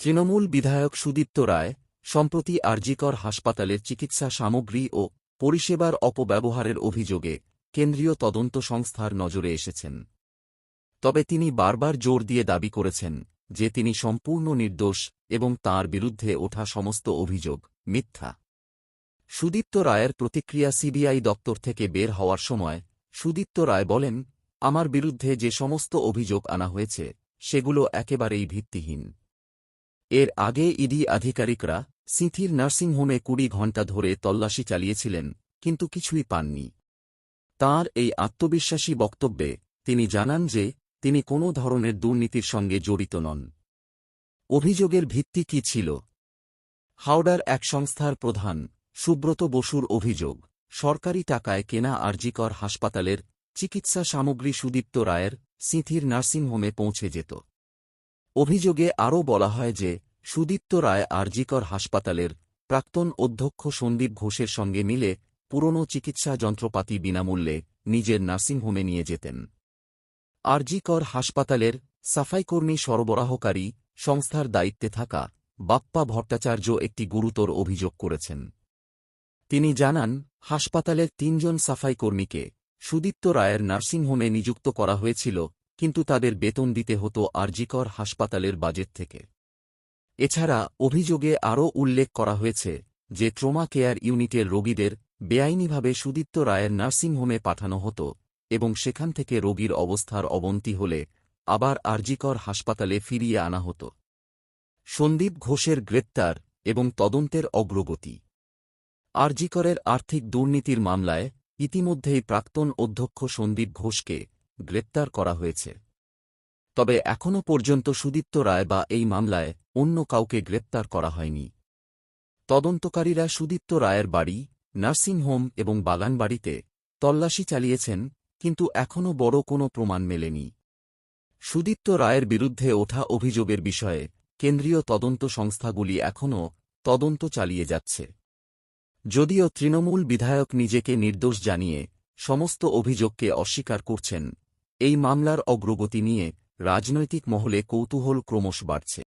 তৃণমূল বিধায়ক সুদীপ্ত রায়, সম্প্রতি আরজিকর হাসপাতালের চিকিৎসা সামগ্রী ও পরিষেবার অপব্যবহারের অভিযোগে কেন্দ্রীয় তদন্ত সংস্থার নজরে এসেছেন। তবে তিনি বারবার জোর দিয়ে দাবি করেছেন যে তিনি সম্পূর্ণ নির্দোষ এবং তার বিরুদ্ধে ওঠা সমস্ত অভিযোগ মিথ্যা। সুদীপ্ত রায়ের প্রতিক্রিয়া সিবিআই দপ্তর থেকে বের হওয়ার সময় সুদীপ্ত রায় বলেন, আমার বিরুদ্ধে যে সমস্ত অভিযোগ আনা হয়েছে, সেগুলো একেবারেই ভিত্তিহীন। এর আগে ইডি আধিকারিকরা সিঁথির নার্সিংহোমে কুড়ি ঘণ্টা ধরে তল্লাশি চালিয়েছিলেন, কিন্তু কিছুই পাননি। তাঁর এই আত্মবিশ্বাসী বক্তব্যে তিনি জানান যে তিনি কোনো ধরনের দুর্নীতির সঙ্গে জড়িত নন। অভিযোগের ভিত্তি কি ছিল? হাওড়ার এক সংস্থার প্রধান সুব্রত বসুর অভিযোগ, সরকারি টাকায় কেনা আরজিকর হাসপাতালের চিকিৎসা সামগ্রী সুদীপ্ত রায়ের সিঁথির নার্সিংহোমে পৌঁছে যেত। অভিযোগে আরও বলা হয় যে সুদীপ্ত রায় আরজিকর হাসপাতালের প্রাক্তন অধ্যক্ষ সন্দীপ ঘোষের সঙ্গে মিলে পুরনো চিকিৎসা যন্ত্রপাতি বিনামূল্যে নিজের নার্সিংহোমে নিয়ে যেতেন। আরজিকর হাসপাতালের সাফাইকর্মী সরবরাহকারী সংস্থার দায়িত্বে থাকা বাপ্পা ভট্টাচার্য একটি গুরুতর অভিযোগ করেছেন। তিনি জানান, হাসপাতালের তিনজন সাফাইকর্মীকে সুদীপ্ত রায়ের নার্সিংহোমে নিযুক্ত করা হয়েছিল, কিন্তু তাদের বেতন দিতে হতো আরজিকর হাসপাতালের বাজেট থেকে। এছাড়া অভিযোগে আরও উল্লেখ করা হয়েছে যে ট্রোমা কেয়ার ইউনিটের রোগীদের বেআইনিভাবে সুদীপ্ত রায়ের নার্সিংহোমে পাঠানো হতো এবং সেখান থেকে রোগীর অবস্থার অবনতি হলে আবার আরজিকর হাসপাতালে ফিরিয়ে আনা হতো। সন্দীপ ঘোষের গ্রেপ্তার এবং তদন্তের অগ্রগতি। আরজিকরের আর্থিক দুর্নীতির মামলায় ইতিমধ্যেই প্রাক্তন অধ্যক্ষ সন্দীপ ঘোষকে গ্রেপ্তার করা হয়েছে। তবে এখনও পর্যন্ত সুদীপ্ত রায় বা এই মামলায় অন্য কাউকে গ্রেপ্তার করা হয়নি। তদন্তকারীরা সুদীপ্ত রায়ের বাড়ি, নার্সিংহোম এবং বাগানবাড়িতে তল্লাশি চালিয়েছেন, কিন্তু এখনও বড় কোনো প্রমাণ মেলেনি। সুদীপ্ত রায়ের বিরুদ্ধে ওঠা অভিযোগের বিষয়ে কেন্দ্রীয় তদন্ত সংস্থাগুলি এখনও তদন্ত চালিয়ে যাচ্ছে। যদিও তৃণমূল বিধায়ক নিজেকে নির্দোষ জানিয়ে সমস্ত অভিযোগকে অস্বীকার করছেন, এই মামলার অগ্রগতি নিয়ে রাজনৈতিক মহলে কৌতূহল ক্রমশ বাড়ছে।